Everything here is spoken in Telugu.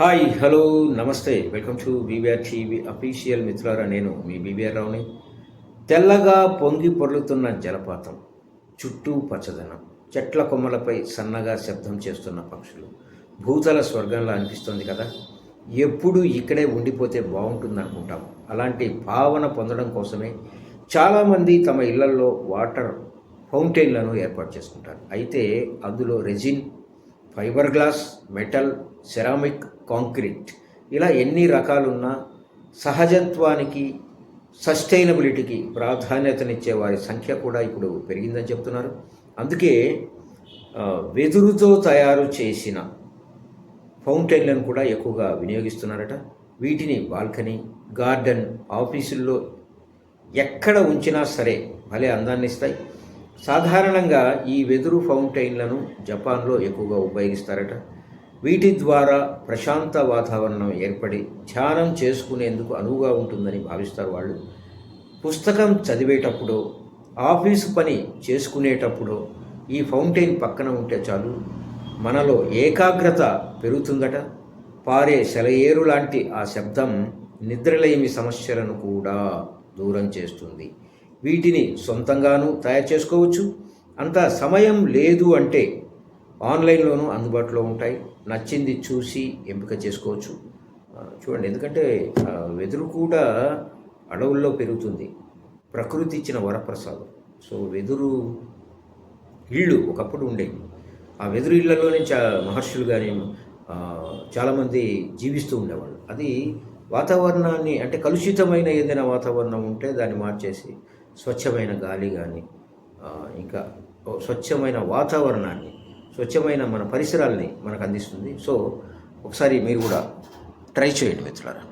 హాయ్ హలో నమస్తే. Welcome to B B R TV official మిత్రులారా నేను మీ బీబీఆర్ రావుని. తెల్లగా పొంగి పొర్లుతున్న జలపాతం చుట్టూ పచ్చదనం చెట్ల కొమ్మలపై సన్నగా శబ్దం చేస్తున్న పక్షులు భూతల స్వర్గంలా అనిపిస్తుంది కదా. ఎప్పుడు ఇక్కడే ఉండిపోతే బాగుంటుంది అనుకుంటాం అలాంటి భావన పొందడం కోసమే చాలామంది తమ ఇళ్ళలో వాటర్ ఫౌంటైన్లను ఏర్పాటు చేసుకుంటారు. అయితే అందులో resin fibre glass metal ceramic concrete ఇలా ఎన్ని రకాలున్నా సహజత్వానికి సస్టైనబిలిటీకి ప్రాధాన్యతనిచ్చే వారి సంఖ్య కూడా ఇప్పుడు పెరిగిందని చెప్తున్నారు. అందుకే వెదురుతో తయారు చేసిన ఫౌంటైన్లను కూడా ఎక్కువగా వినియోగిస్తున్నారట. వీటిని బాల్కనీ గార్డెన్ ఆఫీసుల్లో ఎక్కడ ఉంచినా సరే భలే అందాన్ని ఇస్తాయి. సాధారణంగా ఈ వెదురు ఫౌంటైన్లను జపాన్లో ఎక్కువగా ఉపయోగిస్తారట. వీటి ద్వారా ప్రశాంత వాతావరణం ఏర్పడి ధ్యానం చేసుకునేందుకు అనువుగా ఉంటుందని భావిస్తారు వాళ్ళు. పుస్తకం చదివేటప్పుడు ఆఫీసు పని చేసుకునేటప్పుడు ఈ ఫౌంటైన్ పక్కన ఉంటే చాలు మనలో ఏకాగ్రత పెరుగుతుందట. పారే సెలయేరు లాంటి ఆ శబ్దం నిద్రలేమి సమస్యలను కూడా దూరం చేస్తుంది. వీటిని సొంతంగానూ తయారు చేసుకోవచ్చు. అంత సమయం లేదు అంటే ఆన్లైన్లోనూ అందుబాటులో ఉంటాయి. నచ్చింది చూసి ఎంపిక చేసుకోవచ్చు. చూడండి ఎందుకంటే వెదురు కూడా అడవుల్లో పెరుగుతుంది. ప్రకృతి ఇచ్చిన వరప్రసాదం. సో వెదురు ఇళ్ళు ఒకప్పుడు ఉండేవి. ఆ వెదురు ఇళ్ళలోనే చా మహర్షులు కానీ చాలామంది జీవిస్తూ ఉండేవాళ్ళు. అది వాతావరణాన్ని అంటే కలుషితమైన ఏదైనా వాతావరణం ఉంటే దాన్ని మార్చేసి స్వచ్ఛమైన గాలి కానీ ఇంకా స్వచ్ఛమైన వాతావరణాన్ని స్వచ్ఛమైన మన పరిసరాల్ని మనకు అందిస్తుంది. సో ఒకసారి మీరు కూడా ట్రై చేయండి మిత్రులారా.